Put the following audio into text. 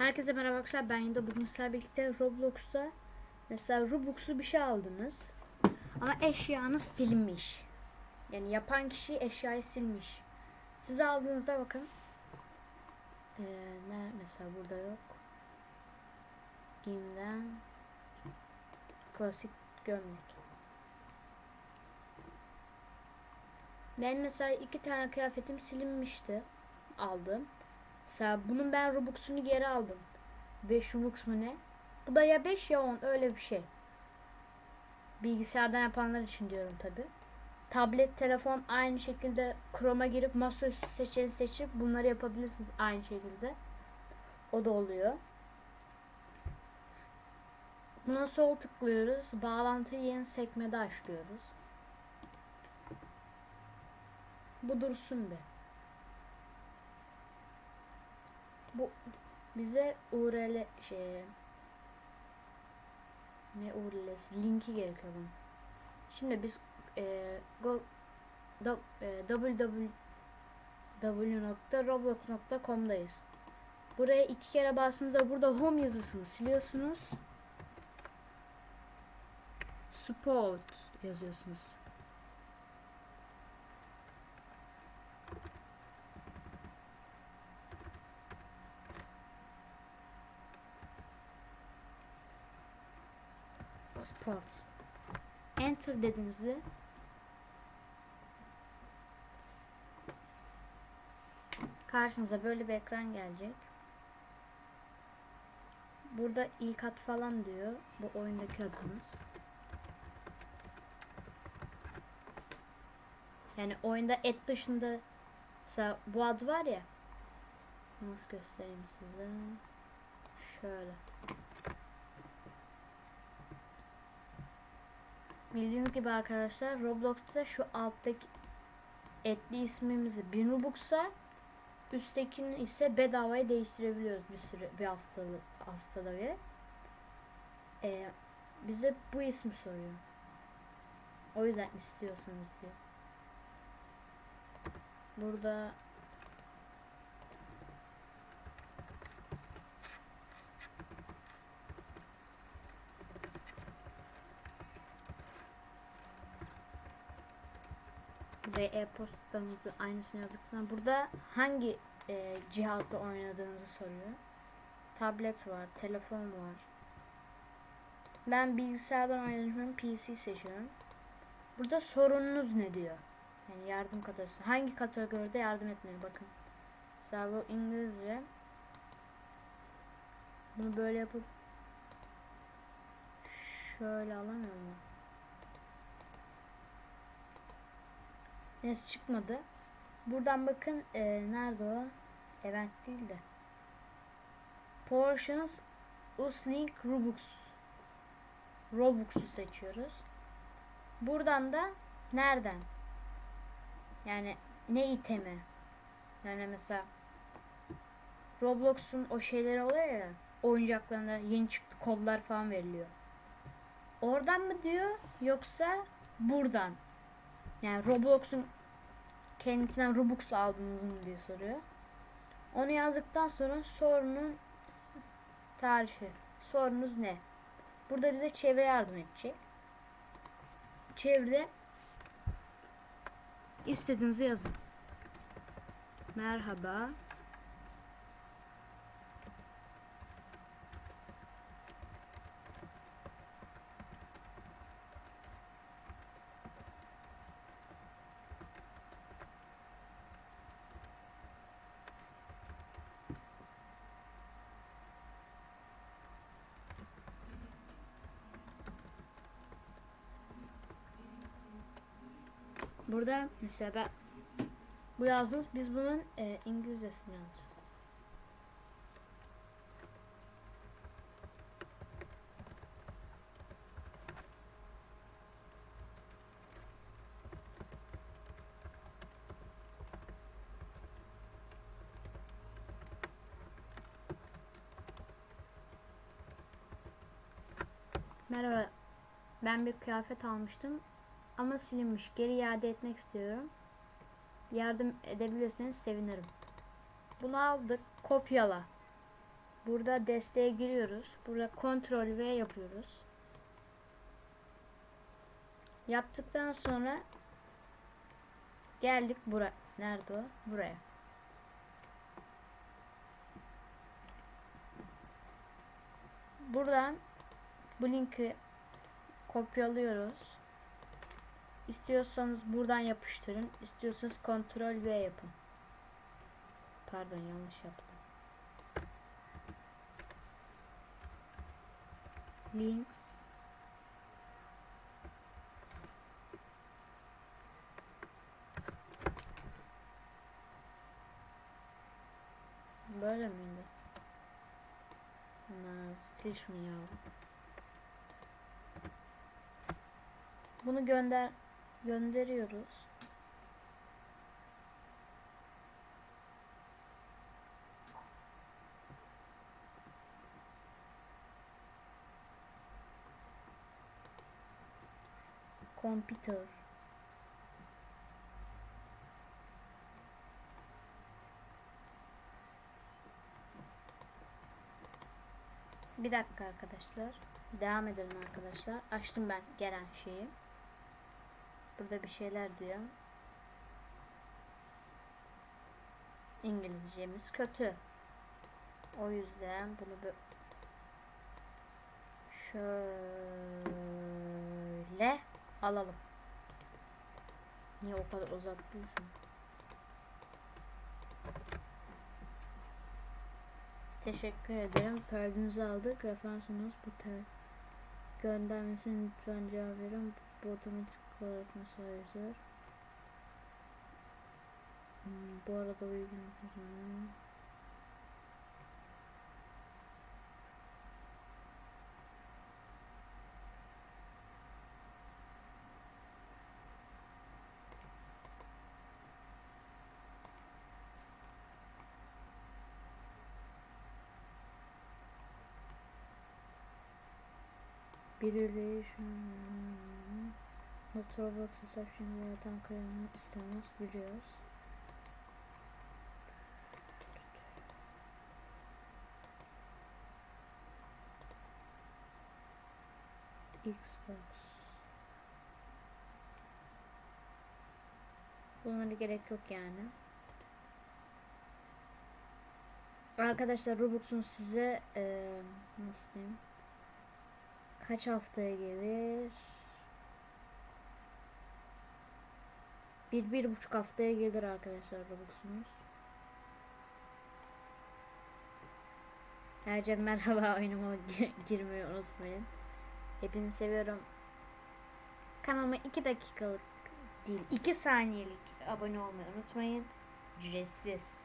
Herkese merhaba arkadaşlar ben Yında bugün sizlerle birlikte Roblox'ta mesela Robux'lu bir şey aldınız ama eşyanız silinmiş. Yani yapan kişi eşyayı silmiş. Siz aldığınızda bakın ee, ne mesela burada yok. Giyimden klasik gömlek. Ben mesela iki tane kıyafetim silinmişti. Aldım. Mesela bunun ben Robux'unu geri aldım. 5 Robux mu ne? Bu da ya 5 ya 10 öyle bir şey. Bilgisayardan yapanlar için diyorum tabi. Tablet, telefon aynı şekilde Chrome'a girip masaüstü seçeneği seçip bunları yapabilirsiniz aynı şekilde. O da oluyor. Buna sol tıklıyoruz. Bağlantıyı yeni sekmede açlıyoruz. Bu dursun be. Bu bize URL şey ne URL'si linki gerekiyor bunun. Şimdi biz e, go do, e, www.roblox.com'dayız. Buraya iki kere bastığınızda burada home yazısını siliyorsunuz. Support yazıyorsunuz. Sport. Enter dediğinizde karşınıza böyle bir ekran gelecek. Burada ilk at falan diyor. Bu oyundaki adımız. Yani oyunda et dışında mesela bu ad var ya nasıl göstereyim size şöyle Bildiğiniz gibi arkadaşlar Roblox'ta şu alttaki etli ismimizi 1000 Robux'a üsttekini ise bedavaya değiştirebiliyoruz bir süre bir haftalı haftada bir. Ee, bize bu ismi soruyor. O yüzden istiyorsanız diyor. Burada Buraya e-postamızı aynısını yazdıktan burada hangi e, cihazda oynadığınızı soruyor. Tablet var, telefon var. Ben bilgisayardan oynadığım PC seçiyorum. Burada sorununuz ne diyor? Yani yardım kategorisi. Hangi kategoride yardım etmeli bakın. Mesela bu İngilizce. Bunu böyle yapıp şöyle alamıyor mu? Neyse çıkmadı. Buradan bakın e, nerede o? Event değil de. Portions Uslink Robux. Robux'u seçiyoruz. Buradan da nereden? Yani ne itemi? Yani mesela Roblox'un o şeyleri oluyor ya oyuncaklarında yeni çıktı kodlar falan veriliyor. Oradan mı diyor yoksa buradan? Yani Roblox'un kendisinden Robux'la aldınız mı diye soruyor. Onu yazdıktan sonra sorunun tarifi. Sorunuz ne? Burada bize çevre yardım edecek. Çevrede istediğinizi yazın. Merhaba. Burada mesela ben bu yazdınız biz bunun e, İngilizcesini yazacağız. Merhaba. Ben bir kıyafet almıştım ama silinmiş. Geri iade etmek istiyorum. Yardım edebilirseniz sevinirim. Bunu aldık. Kopyala. Burada desteğe giriyoruz. Burada kontrol V yapıyoruz. Yaptıktan sonra geldik buraya. Nerede o? Buraya. Buradan bu linki kopyalıyoruz. İstiyorsanız buradan yapıştırın. İstiyorsanız kontrol V yapın. Pardon yanlış yaptım. Links Böyle miydi? Na, sil şunu ya. Bunu gönder gönderiyoruz. Computer. Bir dakika arkadaşlar. Devam edelim arkadaşlar. Açtım ben gelen şeyi. Burada bir şeyler diyor. İngilizcemiz kötü. O yüzden bunu böyle şöyle alalım. Niye o kadar uzak? Teşekkür ederim. Perdenizi aldık. Referansınız bu ter göndermesini lütfen cevap verin. Bu otomatik olarak mesajlar. Hmm, bu arada uygun. Birileri şu Not robot hesap şimdi yatan kremi istemez biliyoruz. Xbox Bunlara gerek yok yani. Arkadaşlar Robux'un size e, nasıl diyeyim? Kaç haftaya gelir? Bir, bir buçuk haftaya gelir arkadaşlar Robux'unuz. Ayrıca merhaba oyunuma gi- girmeyi unutmayın. Hepinizi seviyorum. Kanalıma 2 dakikalık değil 2 saniyelik abone olmayı unutmayın. Ücretsiz.